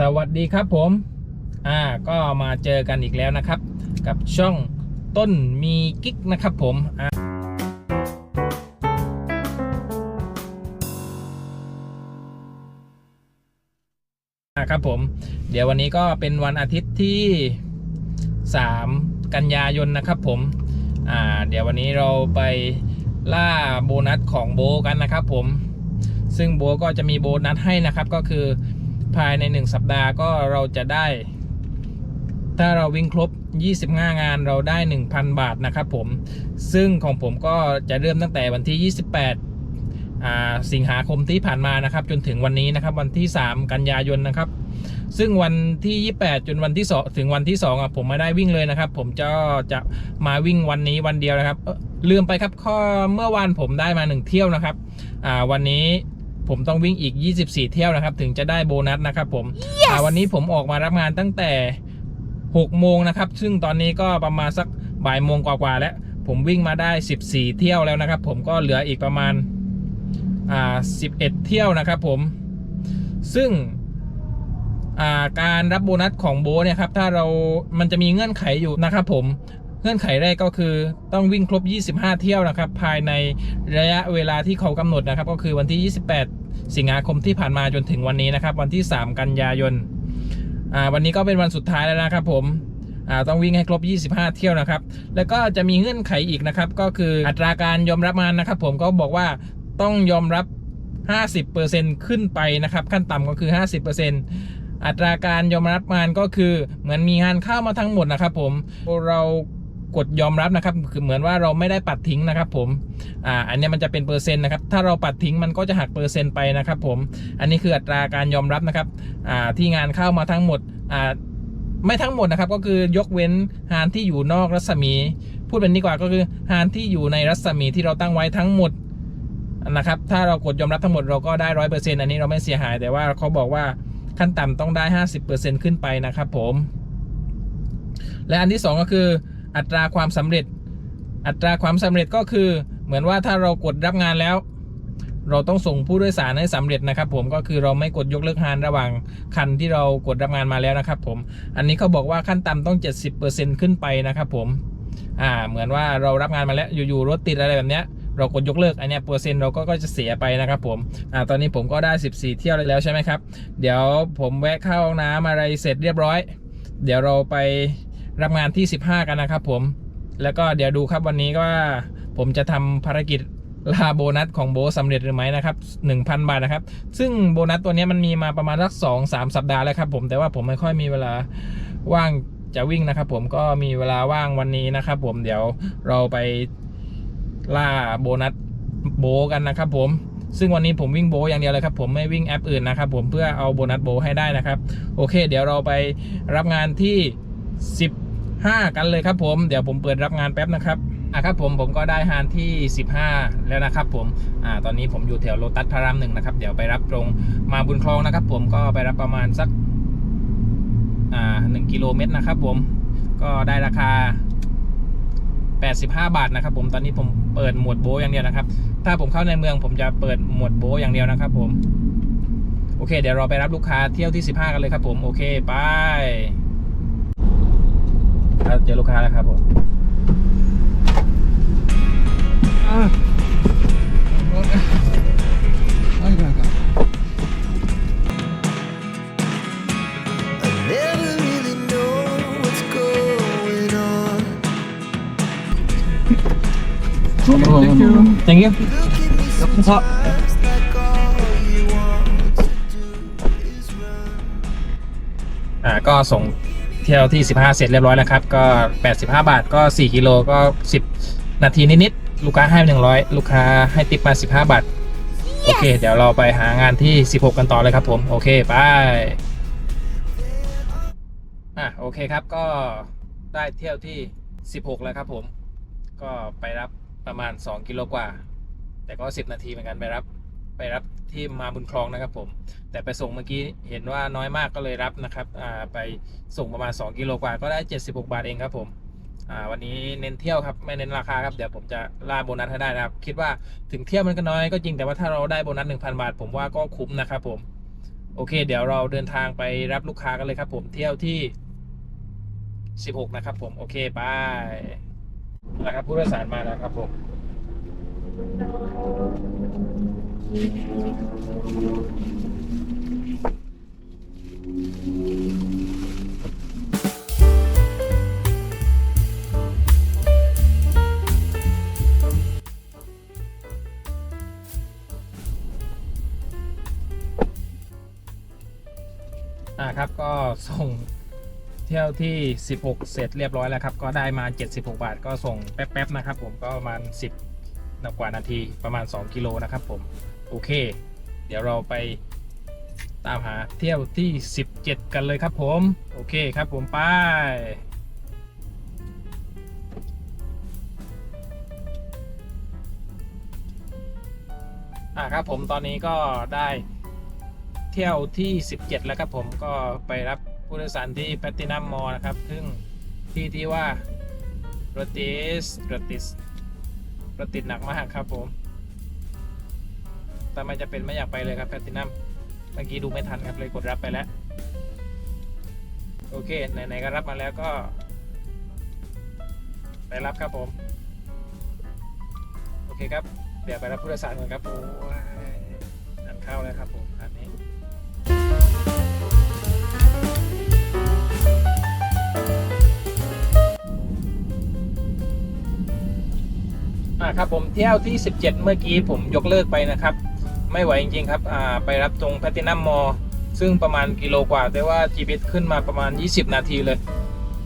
สวัสดีครับผม อ่า ก็มาเจอกันอีกแล้วนะครับ กับช่องต้นมีกิ๊กนะครับผม อ่าครับผม เดี๋ยววันนี้ก็เป็นวันอาทิตย์ที่ 3 กันยายนนะครับผม อ่า เดี๋ยววันนี้เราไปล่าโบนัสของโบกันนะครับผม ซึ่งโบก็จะมีโบนัสให้นะครับก็คือ ภายใน 1 สัปดาห์ก็เราจะได้ ถ้าเราวิ่งครบ 25 งานเราได้ 1,000 บาทนะครับผม ซึ่งของผมก็จะเริ่มตั้งแต่วันที่ 28อ่าสิงหาคมที่ผ่านมานะครับ จนถึงวันนี้นะครับ วันที่ 3 กันยายนนะครับ ซึ่งวันที่ 28 จนวันที่2ถึงวันที่2อะผมไม่ได้วิ่งเลยนะครับ ผมจะจะมาวิ่งวันนี้วันเดียวนะครับลืมไปครับข้อเมื่อวานผมได้มา 1 เที่ยวนะครับอ่าวันนี้ ผมต้องวิ่งอีก 24 เที่ยวนะครับ ถึงจะได้โบนัสนะครับผมอ่าวันนี้ผมออกมารับงานตั้งแต่ 6 โมงนะครับ ซึ่งตอนนี้ก็ประมาณสักบ่ายโมงกว่าๆแล้ว ผมวิ่งมาได้ 14 เที่ยวแล้วนะครับ ผมก็เหลืออีกประมาณอ่า11 เที่ยวนะครับผม ซึ่งอ่าการรับโบนัสของโบทเนี่ยครับถ้าเรามันจะมีเงื่อนไขอยู่นะครับผม เงื่อนไขแรกก็คือต้องวิ่งครบ 25 เที่ยวนะครับ ภายในระยะเวลาที่เขากำหนดนะครับ ก็คือวันที่ 28 สิงหาคมที่ผ่านมาจนถึงวันนี้นะครับ วันที่ 3 กันยายนวันนี้ก็เป็นวันสุดท้ายแล้วนะครับผมต้องวิ่งให้ครบ 25 เที่ยวนะครับ แล้วก็จะมีเงื่อนไขอีกนะครับ ก็คืออัตราการยอมรับงานนะครับ ผมก็บอกว่าต้องยอมรับ 50%ขึ้นไปนะครับ ขั้นต่ำก็คือ 50%อัตราการยอมรับงานก็คือเหมือนมีงานเข้ามาทั้งหมดนะครับผมเรา กดยอมรับนะครับ คือเหมือนว่าเราไม่ได้ปัดทิ้งนะครับ ผม อ่า อันนี้มันจะเป็นเปอร์เซ็นต์นะครับ ถ้าเราปัดทิ้งมันก็จะหักเปอร์เซ็นต์ไปนะครับ ผม อันนี้คืออัตราการยอมรับนะครับ อ่า ที่งานเข้ามาทั้งหมด อ่า ไม่ทั้งหมดนะครับ ก็คือยกเว้นงานที่อยู่นอกรัศมี พูดเป็นนี้กว่าก็คืองานที่อยู่ในรัศมีที่เราตั้งไว้ทั้งหมดนะครับ ถ้าเรากดยอมรับทั้งหมดเราก็ได้ร้อยเปอร์เซ็นต์อันนี้เราไม่เสียหาย แต่ว่าเขาบอกว่าขั้นต่ำต้องได้ห้าสิบเปอร์เซ็นต์ขึ้นไปนะครับ ผม และอันที่สองก็คือ อัตราความสำเร็จ อัตราความสำเร็จก็คือเหมือนว่าถ้าเรากดรับงานแล้ว เราต้องส่งผู้โดยสารให้สำเร็จนะครับ ผมก็คือเราไม่กดยกเลิกงานระหว่างคันที่เรากดรับงานมาแล้วนะครับ ผมอันนี้เขาบอกว่าขั้นต่ำต้อง 70%ขึ้นไปนะครับ ผมอ่าเหมือนว่าเรารับงานมาแล้วอยู่ๆรถติดอะไรแบบเนี้ยเรากดยกเลิกอันเนี้ยเปอร์เซ็นต์เราก็ก็จะเสียไปนะครับผมอ่าตอนนี้ผมก็ได้ 14 เที่ยวแล้วใช่ไหมครับ เดี๋ยวผมแวะเข้าห้องน้ำอะไรเสร็จเรียบร้อย เดี๋ยวเราไป รับงานที่ 15 กันนะครับผม แล้วก็เดี๋ยวดูครับวันนี้ว่าผมจะทำภารกิจลาโบนัสของโบทสำเร็จหรือไม่นะครับ 1,000 บาทนะครับ ซึ่งโบนัสตัวนี้มันมีมาประมาณสักสองสามสัปดาห์แล้วครับ ผมแต่ว่าผมไม่ค่อยมีเวลาว่างจะวิ่งนะครับ ผมก็มีเวลาว่างวันนี้นะครับ ผมเดี๋ยวเราไปล่าโบนัสโบกันนะครับ ผมซึ่งวันนี้ผมวิ่งโบอย่างเดียวเลยครับผมไม่วิ่งแอปอื่นนะครับ ผมเพื่อเอาโบนัสโบให้ได้นะครับ โอเค เดี๋ยวเราไปรับงานที่ 10 15 กันเลยครับผม เดี๋ยวผมเปิดรับงานแป๊บนะครับอะครับผมผมก็ได้ฮานที่ 15 แล้วนะครับผมอ่าตอนนี้ผมอยู่แถวโลตัสพระรามหนึ่งนะครับเดี๋ยวไปรับตรงมาบุญคลองนะครับผมก็ไปรับประมาณสักอ่าหนึ่งกิโลเมตรนะครับผมก็ได้ราคา 85 บาทนะครับผมตอนนี้ผมเปิดหมวดโบอย่างเดียวนะครับ ถ้าผมเข้าในเมืองผมจะเปิดหมวดโบอย่างเดียวนะครับผมโอเค เดี๋ยวเราไปรับลูกค้าเที่ยวที่ 15 กันเลยครับผม โอเค ไป เจอลูกค้าแล้วครับผมอย่างเงี้ยชอบอ่าก็ส่ง เที่ยวที่ 15 เสร็จเรียบร้อยแล้วครับ ก็ 85 บาทก็ 4 กิโลก็ 10 นาทีนิดๆลูกค้าให้ 100 ลูกค้าให้ติปมา 15 บาท โอเค เดี๋ยวเราไปหางานที่ 16 กันต่อเลยครับผม โอเคไปอะโอเคครับก็ได้เที่ยวที่ 16 แล้วครับผม ก็ไปรับประมาณ 2 กิโลกว่า แต่ก็ 10 นาทีเหมือนกันไปรับ ไปรับที่มาบุญคลองนะครับผม แต่ไปส่งเมื่อกี้เห็นว่าน้อยมากก็เลยรับนะครับไปส่งประมาณ 2 กิโลกว่าก็ได้ 76 บาทเองครับผมวันนี้เน้นเที่ยวครับไม่เน้นราคาครับเดี๋ยวผมจะล่าโบนัสให้ได้นะครับ คิดว่าถึงเที่ยวมันก็น้อยก็จริงแต่ว่าถ้าเราได้โบนัส 1,000 บาท ผมว่าก็คุ้มนะครับผมโอเค เดี๋ยวเราเดินทางไปรับลูกค้ากันเลยครับ ผมเที่ยวที่ 16 นะครับ ผมโอเคไปนะครับผู้โดยสารมาแล้วครับผม อ่าครับก็ส่งเที่ยวที่ 16 เสร็จเรียบร้อยแล้วครับ ก็ได้มา 76 บาท ก็ส่งแป๊บๆนะครับ ผมก็ประมาณ 10 กว่านาทีประมาณ 2 กิโลนะครับผม โอเค เดี๋ยวเราไปตามหาเที่ยวที่ 17 กันเลยครับผม โอเคครับผมไปอ่าครับผมตอนนี้ก็ได้เที่ยวที่ 17 แล้วครับผมก็ไปรับผู้โดยสารที่แพตตินัมมอลนะครับ ซึ่งที่ที่ว่ารติสรติส รถติดหนักมากครับผมแต่ไม่จะเป็นไม่อยากไปเลยครับแพลตินัมเมื่อกี้ดูไม่ทันครับเลยกดรับไปแล้ว โอเคไหนๆก็รับมาแล้วก็ไปรับครับผม โอเคครับ เดี๋ยวไปรับผู้โดยสารก่อนครับโอ้ยอันเข้าแล้วครับผม อ่าครับผมเที่ยวที่ 17 เมื่อกี้ผมยกเลิกไปนะครับ ไม่ไหวจริงๆครับอ่าไปรับตรงแพตินัมมอซึ่งประมาณกิโลกว่า แต่ว่า GPS ขึ้นมาประมาณ 20 นาทีเลย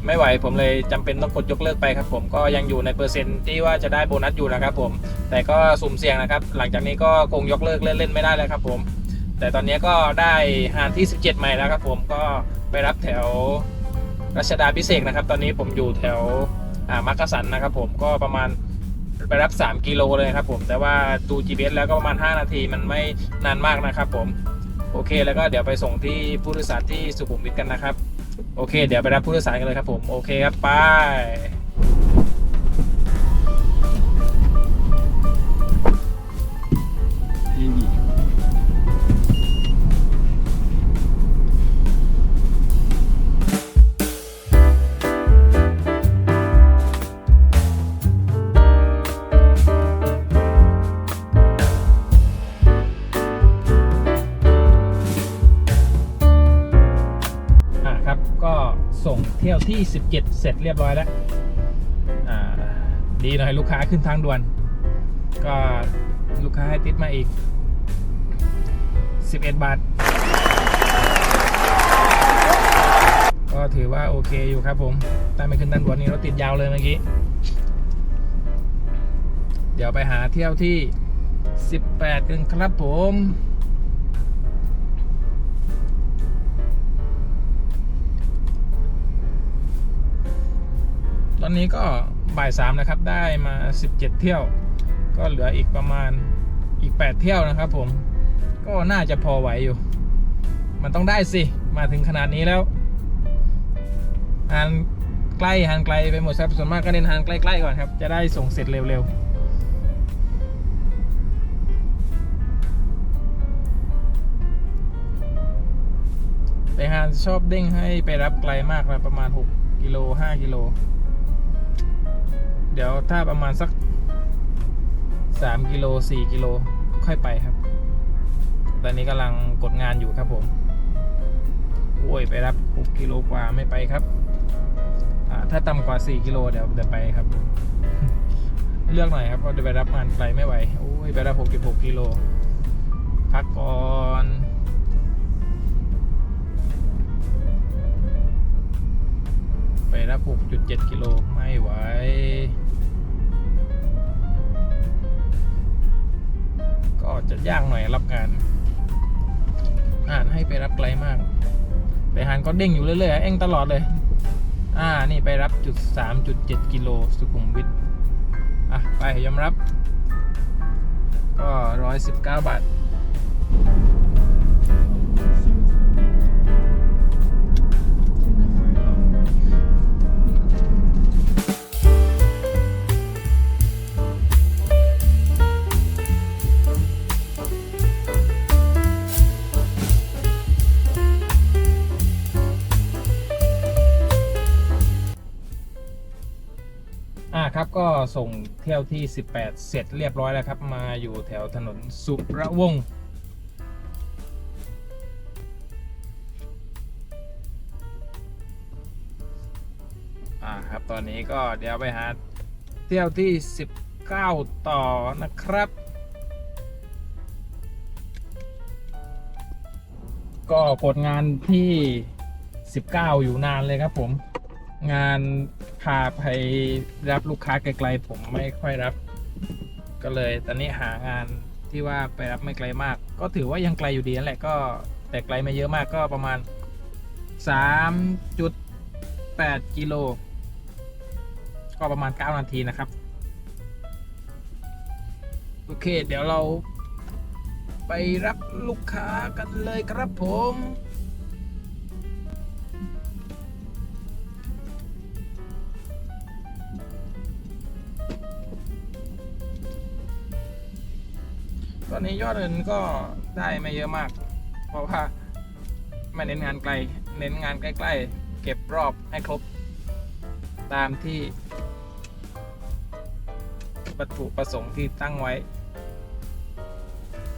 ไม่ไหวผมเลยจำเป็นต้องกดยกเลิกไปครับ ผมก็ยังอยู่ในเปอร์เซ็นต์ที่ว่าจะได้โบนัสอยู่นะครับ ผมแต่ก็สุ่มเสี่ยงนะครับ หลังจากนี้ก็คงยกเลิกเล่นๆไม่ได้แล้วครับ ผม แต่ตอนนี้ก็ได้หารที่ 17 ใหม่แล้วครับ ผมก็ไปรับแถวรัชดาพิเศษกนะครับ ตอนนี้ผมอยู่แถวมักกะสันนะครับ ผมก็ประมาณ ไปรับ 3 กิโลเลยครับผมแต่ว่าดู GPS แล้วก็ประมาณ 5 นาทีมันไม่นานมากนะครับผมโอเค แล้วก็เดี๋ยวไปส่งที่ผู้โดยสารที่สุขุมวิทกันนะครับ โอเค เดี๋ยวไปรับผู้โดยสารกันเลยครับผม โอเคครับ ไป ที่ 17 เสร็จเรียบร้อยแล้วดีหน่อยลูกค้าขึ้นทางด่วน ก็ลูกค้าให้ติดมาอีก 11 บาท ก็ถือว่าโอเคอยู่ครับผมถ้าไม่ขึ้นทางด่วนนี้รถติดยาวเลยเมื่อกี้ เดี๋ยวไปหาเที่ยวที่ 18 กันครับผม อนนี้ก็บ่ายสามนะครับ ได้มา 17 เที่ยว ก็เหลืออีกประมาณอีก 8 เที่ยวนะครับผม ก็น่าจะพอไหวอยู่ มันต้องได้สิ มาถึงขนาดนี้แล้วหันใกล้หันไกลไปหมดครับส่วนมากก็เน้นหันใกล้ๆก่อนครับ จะได้ส่งเสร็จเร็วๆแต่ฮันชอบเด้งให้ไปรับไกลมากนะประมาณ 6 กิโล 5 กิโล เดี๋ยวถ้าประมาณสัก 3 กิโล 4 กิโลค่อยไปครับ ตอนนี้กำลังกดงานอยู่ครับผม โอ้ยไปรับ 6 กิโลกว่าไม่ไปครับ ถ้าต่ำกว่า 4 กิโลเดี๋ยวเดี๋ยวไปครับ เลือกหน่อยครับเพราะเดี๋ยวไปรับงานไกลไม่ไหว โอ้ยไปรับ 66 กิโล พักก่อน 6.7 กิโลไม่ไหวก็จะยากหน่อยรับงาน อ่านให้ไปรับไกลมาก แต่หานก็เด้งอยู่เรื่อยๆ เอ็งตลอดเลย อ่า นี่ไปรับจุด 3.7 กิโลสุขุมวิท อะ ไปยอมรับ ก็ 119 บาท ก็ส่งเที่ยวที่ 18 เสร็จเรียบร้อยแล้วครับ มาอยู่แถวถนนสุระวงศ์อ่าครับ ตอนนี้ก็เดี๋ยวไปหาเที่ยวที่ 19 ต่อนะครับก็กดงานที่ 19 อยู่นานเลยครับผม งาน พาไปรับลูกค้าไกลๆผมไม่ค่อยรับ ก็เลยตอนนี้หางานที่ว่าไปรับไม่ไกลมาก ก็ถือว่ายังไกลอยู่ดีนั่นแหละก็แต่ไกลไม่เยอะมากก็ประมาณ 3.8 กิโล ก็ประมาณ 9 นาทีนะครับ โอเค เดี๋ยวเราไปรับลูกค้ากันเลยครับผม อนนี้ยอดเงินก็ได้ไม่เยอะมาก เพราะว่าไม่เน้นงานไกล เน้นงานใกล้ ๆ เก็บรอบให้ครบ ตามที่วัตถุประสงค์ที่ตั้งไว้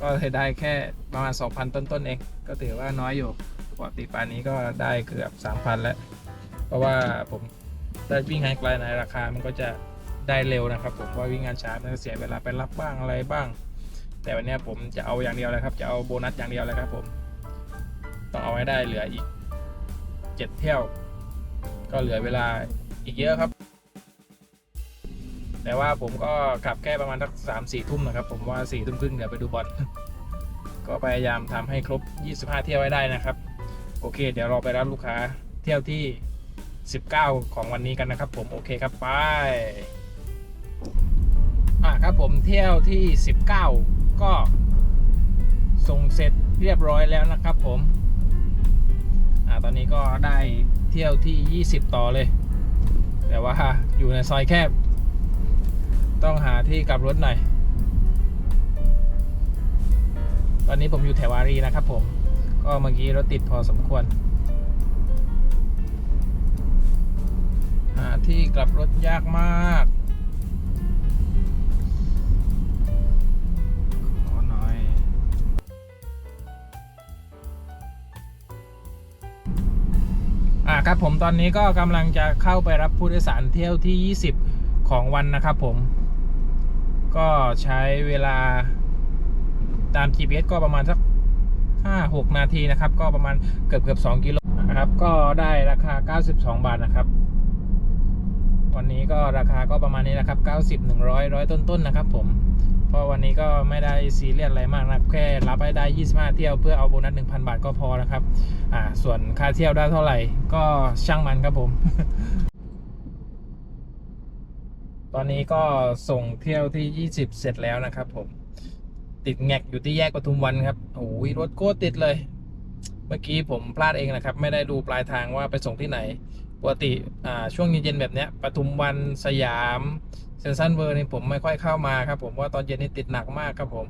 ก็เลยได้แค่ประมาณ 2,000 ต้น ๆ เอง ก็ถือว่าน้อยอยู่ปกติป่านนี้ก็ได้เกือบ 3,000 แล้ว เพราะว่าผมได้วิ่งงานไกลในราคามันก็จะได้เร็วนะครับผมเพราะวิ่งงานช้ามันเสียเวลาไปรับบ้างอะไรบ้าง แต่วันนี้ผมจะเอาอย่างเดียวเลยครับ จะเอาโบนัสอย่างเดียวเลยครับผม ต้องเอาให้ได้เหลืออีกเจ็ดเที่ยว ก็เหลือเวลาอีกเยอะครับ แต่ว่าผมก็กลับแค่ประมาณสักสามสี่ทุ่มนะครับ ผมว่าสี่ทุ่มครึ่งเดี๋ยวไปดูบอลก็พยายามทำให้ครบ 25 เที่ยวไว้ได้นะครับ โอเค เดี๋ยวเราไปรับลูกค้าเที่ยวที่ 19 ของวันนี้กันนะครับ ผมโอเคครับไปอะครับผมเที่ยวที่ 19 ก็ส่งเสร็จเรียบร้อยแล้วนะครับผมอตอนนี้ก็ได้เที่ยวที่ 20 ต่อเลย แต่ว่าอยู่ในซอยแคบ ต้องหาที่กลับรถหน่อย ตอนนี้ผมอยู่แถวอารีนะครับผม ก็เมื่อกี้รถติดพอสมควร หาที่กลับรถยากมาก ครับผมตอนนี้ก็กำลังจะเข้าไปรับผู้โดยสารเที่ยวที่ 20 ของวันนะครับผม ก็ใช้เวลาตาม GPS ก็ประมาณสัก 5-6 นาทีนะครับ ก็ประมาณเกือบเกือบ2กิโลนะครับ ก็ได้ราคา 92 บาทนะครับ วันนี้ก็ราคาก็ประมาณนี้นะครับ 90 100ร้อยต้นๆนะครับผม เพราะวันนี้ก็ไม่ได้ซีเรียสอะไรมากนะครับ แค่รับให้ได้ 25 เที่ยวเพื่อเอาโบนัส 1,000 บาทก็พอนะครับ อ่า ส่วนค่าเที่ยวได้เท่าไหร่ ก็ช่างมันครับผม ตอนนี้ก็ส่งเที่ยวที่ 20 เสร็จแล้วนะครับผม ติดแงกอยู่ที่แยกปทุมวันครับโอ้ยรถโคตรติดเลย เมื่อกี้ผมพลาดเองนะครับ ไม่ได้ดูปลายทางว่าไปส่งที่ไหน ปกติอ่าช่วงเย็นๆแบบเนี้ยปทุมวันสยามเซนซันเวอร์นี่ผมไม่ค่อยเข้ามาครับ ผมว่าตอนเย็นนี่ติดหนักมากครับผม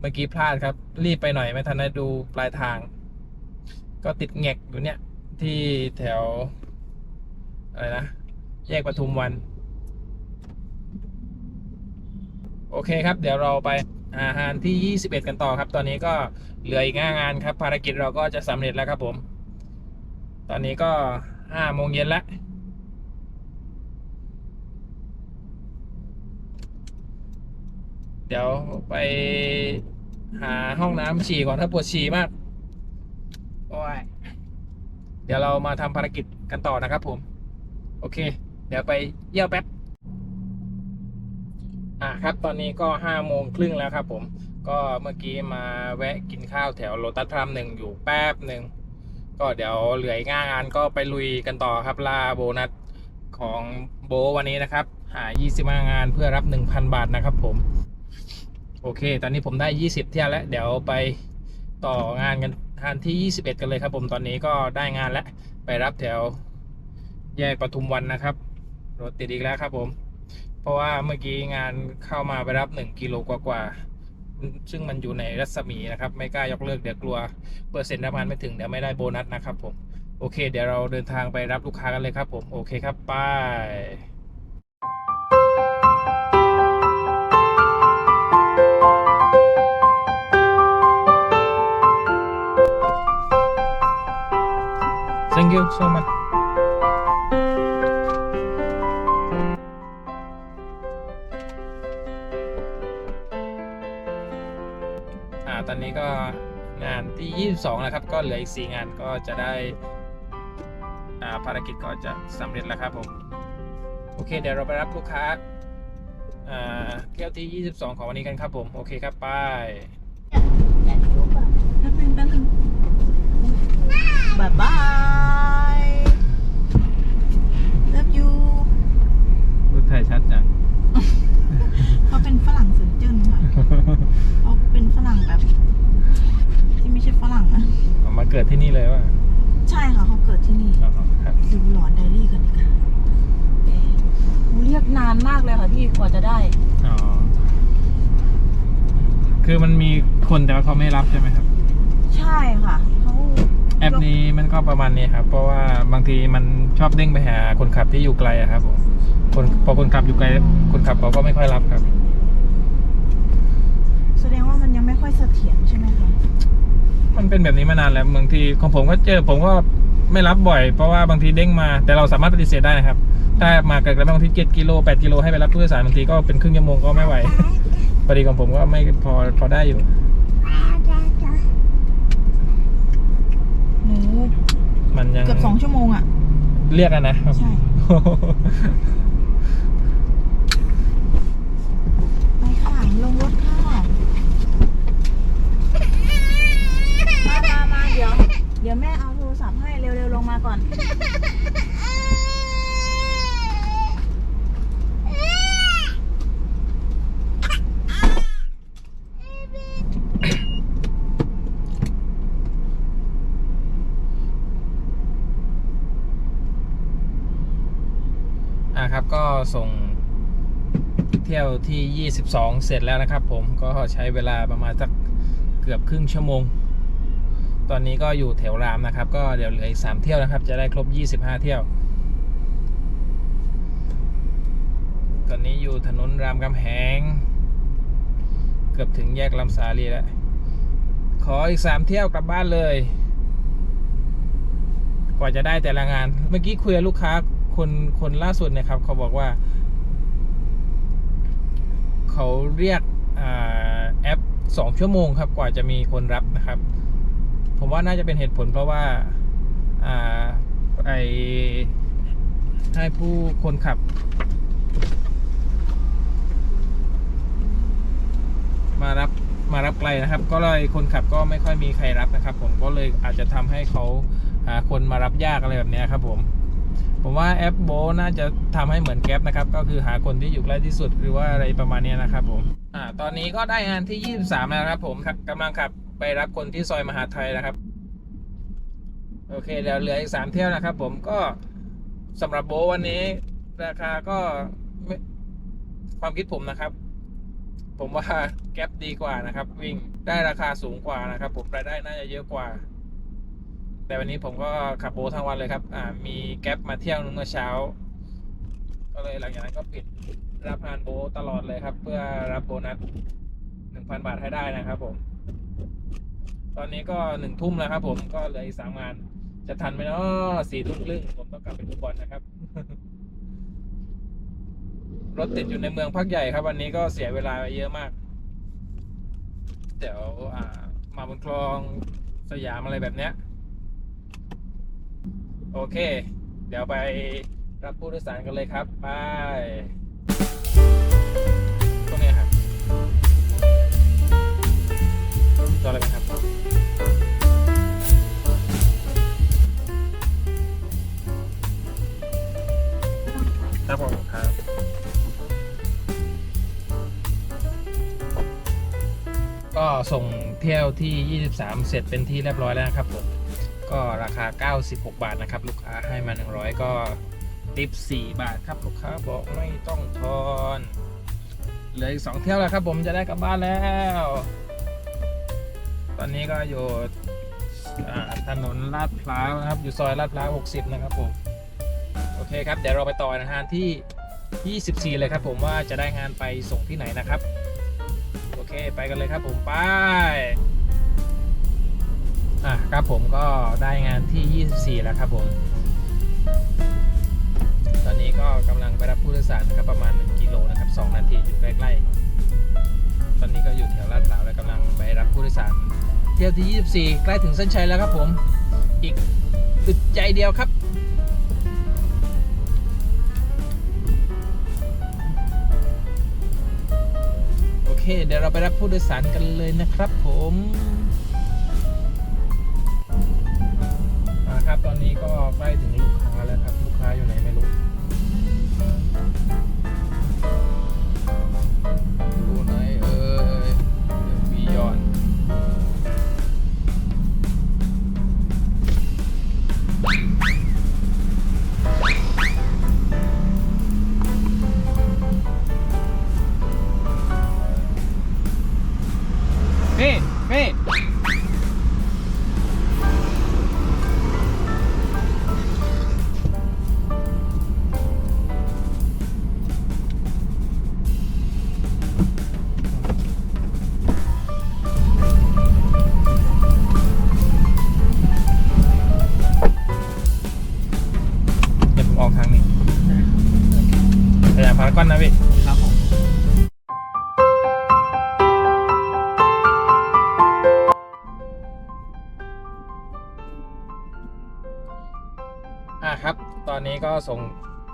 เมื่อกี้พลาดครับ รีบไปหน่อยไม่ทันได้ดูปลายทาง ก็ติดแงกอยู่เนี่ย ที่แถวอะไรนะแยกปทุมวัน โอเคครับ เดี๋ยวเราไปอาหารที่ 21 กันต่อครับ ตอนนี้ก็เหลืออีกห้างานครับ ภารกิจเราก็จะสำเร็จแล้วครับผม ตอนนี้ก็ 5โมงเย็นแล้วเดี๋ยวไปหาห้องน้ำฉี่ก่อนถ้าปวดฉี่มาก โอ้ย เดี๋ยวเรามาทำภารกิจกันต่อนะครับผม โอเค เดี๋ยวไปเยี่ยวแป๊บ อะครับ ตอนนี้ก็ห้าโมงครึ่งแล้วครับผม ก็เมื่อกี้มาแวะกินข้าวแถวโลตัสพรามหนึ่งอยู่แป๊บหนึ่ง ก็เดี๋ยวเหลืออีกงานก็ไปลุยกันต่อครับลาโบนัสของโบวันนี้นะครับ หา 25 งานเพื่อรับ 1,000 บาทนะครับผม โอเค ตอนนี้ผมได้ 20 เที่ยวแล้ว เดี๋ยวไปต่องานกันทานที่ 21 กันเลยครับผมตอนนี้ก็ได้งานแล้ว ไปรับแถวแยกปทุมวันนะครับ รถติดอีกแล้วครับผม เพราะว่าเมื่อกี้งานเข้ามาไปรับ 1 กิโลกว่าๆ ซึ่งมันอยู่ในรัศมีนะครับไม่กล้ายกเลิกเดี๋ยวกลัวเปอร์เซ็นต์รับงานไม่ถึงเดี๋ยวไม่ได้โบนัสนะครับผมโอเค เดี๋ยวเราเดินทางไปรับลูกค้ากันเลยครับผมโอเคครับไป Thank you so much 22แล้วครับ ก็เหลืออีก 4 งานก็จะได้อ่าภารกิจก็จะสำเร็จแล้วครับผม โอเค เดี๋ยวเราไปรับลูกค้าอ่าเที่ยวที่ 22 ของวันนี้กันครับผม โอเคครับไปแป๊บนึงแป๊บนึงบายบาย love you พูดไทยชัดจังเขาเป็นฝรั่งสนจึ้งค่ะเขาเป็นฝรั่งแบบ รั่งนะออกมาเกิดที่นี่เลยว่าใช่ค่ะเขาเกิดที่นี่อ๋อครับดูหลอนไดรี่กันดีกว่าเอ๊ะเรียกนานมากเลยค่ะพี่กว่าจะได้ อ๋อคือมันมีคนแต่ว่าเขาไม่รับใช่ไหมครับ ใช่ค่ะเขาแอปนี้มันก็ประมาณนี้ครับ เพราะว่าบางทีมันชอบเด้งไปหาคนขับที่อยู่ไกลอะครับผมคนพอคนขับอยู่ไกล คนขับเขาก็ไม่ค่อยรับครับ แสดงว่ามันยังไม่ค่อยเสถียรใช่ไหมคะ มันเป็นแบบนี้มานานแล้วบางทีของผมก็เจอผมก็ไม่รับบ่อยเพราะว่าบางทีเด้งมา แต่เราสามารถปฏิเสธได้นะครับ ถ้ามาไกลๆบางทีเจ็ดกิโลแปดกิโลให้ไปรับผู้โดยสารบางทีก็เป็นครึ่งชั่วโมงก็ไม่ไหวพอดีของผมก็ไม่พอพอได้อยู่หนูมันยังเกือบสองชั่วโมงอะเรียกอะนะใช่ ไปค่ะลงรถค่ะ มามามาเดี๋ยว เดี๋ยวแม่เอาโทรศัพท์ให้เร็วๆลงมาก่อน อะครับก็ส่งเที่ยวที่ 22 เสร็จแล้วนะครับ ผมก็ใช้เวลาประมาณสักเกือบครึ่งชั่วโมง ตอนนี้ก็อยู่แถวรามนะครับ ก็เดี๋ยวเหลืออีก 3 เที่ยวนะครับ จะได้ครบ 25 เที่ยว ตอนนี้อยู่ถนนรามคำแหง เกือบถึงแยกลำสาลีแล้ว ขออีก 3 เที่ยวกลับบ้านเลย กว่าจะได้แต่ละงาน เมื่อกี้คุยกับลูกค้าคนคนล่าสุดนะครับ เขาบอกว่า เขาเรียกอแอปสองชั่วโมงครับกว่าจะมีคนรับนะครับ ผมว่าน่าจะเป็นเหตุผลเพราะว่าอไอให้ผู้คนขับ มารับมารับไกลนะครับ ก็เลยคนขับก็ไม่ค่อยมีใครรับนะครับ ผมก็เลยอาจจะทำให้เขาหาคนมารับยากอะไรแบบนี้ครับผม ผมว่าแอปโบน่าจะทำให้เหมือนแก๊ปนะครับ ก็คือหาคนที่อยู่ใกล้ที่สุดหรือว่าอะไรประมาณนี้นะครับผมอ่าตอนนี้ก็ได้งานที่ 23 แล้วครับผมครับกำลังขับไปรับคนที่ซอยมหาไทยนะครับ โอเคเดี๋ยวเหลืออีก 3 เที่ยวนะครับ ผมก็สำหรับโบวันนี้ราคาก็ความคิดผมนะครับ ผมว่าแก๊ปดีกว่านะครับ วิ่งได้ราคาสูงกว่านะครับ ผมรายได้น่าจะเยอะกว่า แต่วันนี้ผมก็ขับโบททั้งวันเลยครับ อ่า มีแก๊ปมาเที่ยวนึงเมื่อเช้า ก็เลยหลังจากนั้นก็ปิดรับงานโบตลอดเลยครับ เพื่อรับโบนัสหนึ่งพันบาทให้ได้นะครับผม ตอนนี้ก็หนึ่งทุ่มแล้วครับ ผมก็เหลืออีกสามงาน จะทันไหมเนาะสี่ทุ่มครึ่งผมต้องกลับไปดูบอลนะครับ รถติดอยู่ในเมืองพักใหญ่ครับ วันนี้ก็เสียเวลาไปเยอะมาก เดี๋ยวอ่า มาบนคลองสยามอะไรแบบเนี้ย โอเค เดี๋ยวไปรับผู้โดยสารกันเลยครับ ไปตรงนี้ครับจออะไรกันครับ ครับผมครับก็ส่งเที่ยวที่ 23 เสร็จเป็นที่เรียบร้อยแล้วนะครับผม ก็ราคา 96 บาทนะครับ ลูกค้าให้มา 100 ก็ติป4บาทครับ ลูกค้าบอกไม่ต้องทอนเหลืออีก 2 เที่ยวแล้วครับ ผมจะได้กลับบ้านแล้ว ตอนนี้ก็อยู่ถนนลาดพร้าวนะครับ อยู่ซอยลาดพร้าว 60 นะครับผม โอเคครับ เดี๋ยวเราไปต่อนะฮะที่ 24 เลยครับผมว่าจะได้งานไปส่งที่ไหนนะครับ โอเคไปกันเลยครับผมไป ครับผมก็ได้งานที่ 24 แล้วครับผม ตอนนี้ก็กำลังไปรับผู้โดยสารนะครับประมาณ 1 กิโลนะครับ 2 นาทีอยู่ใกล้ๆ ตอนนี้ก็อยู่แถวลาดพร้าวแล้วกำลังไปรับผู้โดยสาร เที่ยวที่ 24 ใกล้ถึงเส้นชัยแล้วครับผม อีกอึดใจเดียวครับโอเคเดี๋ยวเราไปรับผู้โดยสารกันเลยนะครับผม ตอนนี้ก็ใกล้ถึงลูกค้าแล้วครับ ลูกค้าอยู่ไหน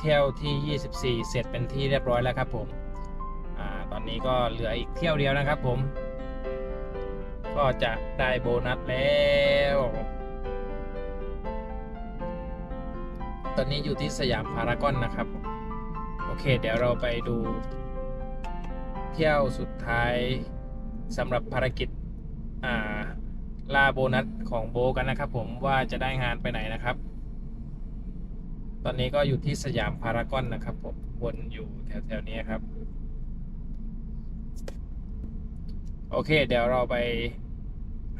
เที่ยวที่ 24 เสร็จเป็นที่เรียบร้อยแล้วครับผมอตอนนี้ก็เหลืออีกเที่ยวเดียวนะครับผม ก็จะได้โบนัสแล้ว ตอนนี้อยู่ที่สยามพารากอนนะครับ โอเค เดี๋ยวเราไปดู เที่ยวสุดท้ายสำหรับภารกิจอ่าล่าโบนัสของโบกันนะครับผมว่าจะได้งานไปไหนนะครับ ตอนนี้ก็อยู่ที่สยามพารากอนนะครับผมวนอยู่แถวๆนี้ครับ โอเค เดี๋ยวเราไป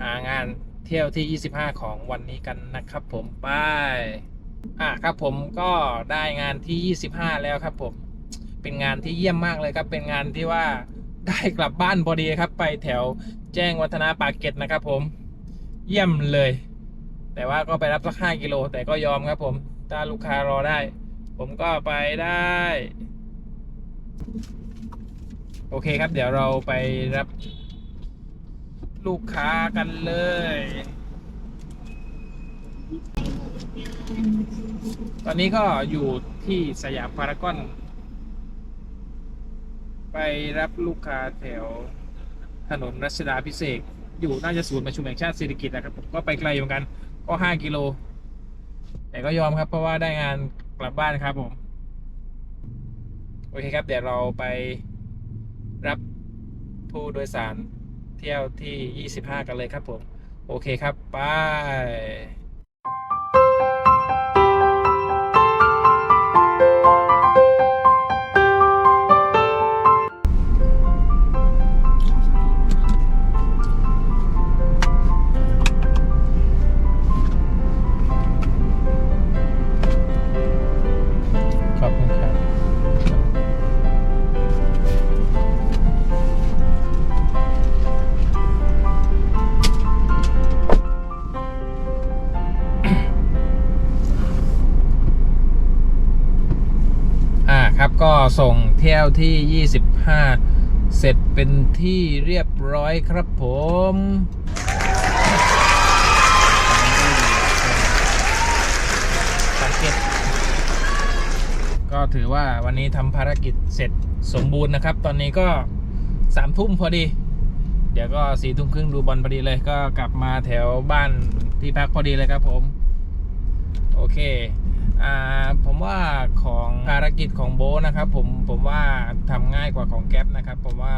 หางานเที่ยวที่ 25 ของวันนี้กันนะครับผมไปอะครับผมก็ได้งานที่ 25 แล้วครับผมเป็นงานที่เยี่ยมมากเลยครับ เป็นงานที่ว่าได้กลับบ้านพอดีครับ ไปแถวแจ้งวัฒนาปากเกร็ดนะครับผมเยี่ยมเลย แต่ว่าก็ไปรับสักห้ากิโลแต่ก็ยอมครับผม ถ้าลูกค้ารอได้ ผมก็ไปได้ โอเคครับ เดี๋ยวเราไปรับลูกค้ากันเลยตอนนี้ก็อยู่ที่สยามพารากอน ไปรับลูกค้าแถวถนนรัชดาพิเศษกอยู่น่าจะศูนย์ประชุมแห่งชาติเศรษฐกิจนะครับผมก็ไปไกลเหมือนกัน ก็ห้ากิโล แต่ก็ยอมครับเพราะว่าได้งานกลับบ้านครับผม โอเคครับ เดี๋ยวเราไปรับผู้โดยสารเที่ยวที่ 25 กันเลยครับผม โอเคครับ ไป ที่ยวที่ 25 เสร็จเป็นที่เรียบร้อยครับผมปากเก็ตก็ถือว่าวันนี้ทำภารกิจเสร็จสมบูรณ์นะครับ ตอนนี้ก็สามทุ่มพอดี เดี๋ยวก็สี่ทุ่มครึ่งดูบอลพอดีเลยก็กลับมาแถวบ้านที่พักพอดีเลยครับผม โอเค อ่าผมว่าของภารกิจของโบนะครับผมผมว่าทำง่ายกว่าของแก๊ปนะครับผมว่า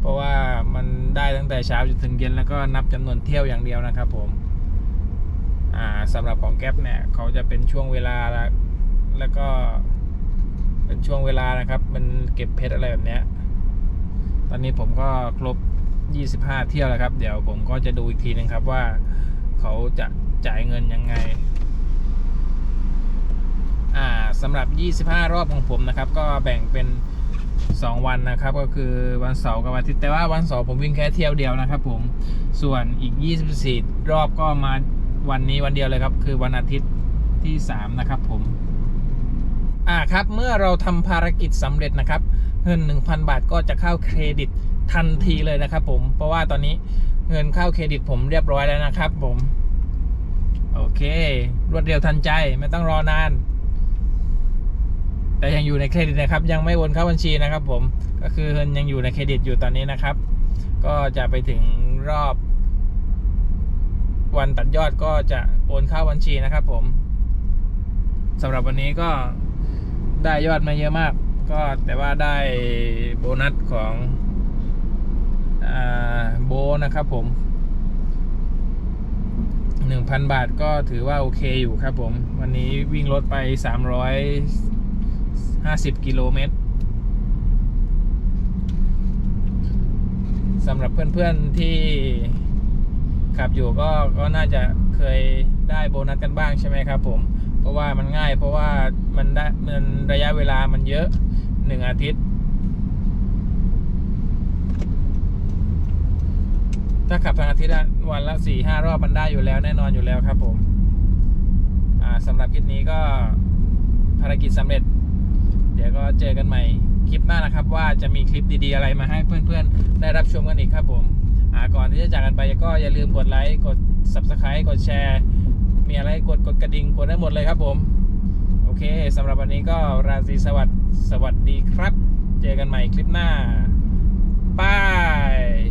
เพราะว่ามันได้ตั้งแต่เช้าจนถึงเย็นแล้วก็นับจำนวนเที่ยวอย่างเดียวนะครับผมอ่าสำหรับของแก๊ปเนี่ยเขาจะเป็นช่วงเวลาละแล้วก็เป็นช่วงเวลานะครับ มันเก็บเพชรอะไรแบบเนี้ยตอนนี้ผมก็ครบ 25 เที่ยวแล้วครับ เดี๋ยวผมก็จะดูอีกทีหนึงครับว่า เขาจะจ่ายเงินยังไง อ่าสำหรับ 25 รอบของผมนะครับ ก็แบ่งเป็นสองวันนะครับ ก็คือวันเสาร์กับวันอาทิตย์แต่ว่าวันเสาร์ผมวิ่งแค่เที่ยวเดียวนะครับ ผมส่วนอีก 24 รอบก็มาวันนี้วันเดียวเลยครับ คือวันอาทิตย์ที่ 3 นะครับผมอ่าครับเมื่อเราทำภารกิจสำเร็จนะครับ เงิน 1,000 บาทก็จะเข้าเครดิตทันทีเลยนะครับผมเพราะว่าตอนนี้เงินเข้าเครดิตผมเรียบร้อยแล้วนะครับผม โอเค รวดเร็วทันใจไม่ต้องรอนาน แต่ยังอยู่ในเครดิตนะครับ ยังไม่โอนเข้าบัญชีนะครับ ผมก็คือเงินยังอยู่ในเครดิตอยู่ตอนนี้นะครับ ก็จะไปถึงรอบ วันตัดยอดก็จะโอนเข้าบัญชีนะครับ ผมสำหรับวันนี้ก็ได้ยอดมาเยอะมาก ก็แต่ว่าได้โบนัสของอโบนะครับผมหนึ่งพันบาทก็ถือว่าโอเคอยู่ครับผม วันนี้วิ่งรถไปสามร้อย ห้าสิบกิโลเมตรสำหรับเพื่อนๆที่ขับอยู่ก็ก็น่าจะเคยได้โบนัสกันบ้างใช่ไหมครับผม เพราะว่ามันง่ายเพราะว่ามันได้มันระยะเวลามันเยอะหนึ่งอาทิตย์ ถ้าขับทางอาทิตย์วันละสี่ห้ารอบมันได้อยู่แล้วแน่นอนอยู่แล้วครับผมสำหรับคลิปนี้ก็ภารกิจสำเร็จ เดี๋ยวก็เจอกันใหม่คลิปหน้านะครับ ว่าจะมีคลิปดีๆอะไรมาให้เพื่อนๆ ได้รับชมกันอีกครับผมก่อนที่จะจากกันไปก็อย่าลืมกดไลค์กด subscribe กดแชร์มีอะไรกดกดกระดิ่งกดได้หมดเลยครับผม โอเคสำหรับวันนี้ก็ราศีสวัสดิ์สวัสดีครับ เจอกันใหม่คลิปหน้าบาย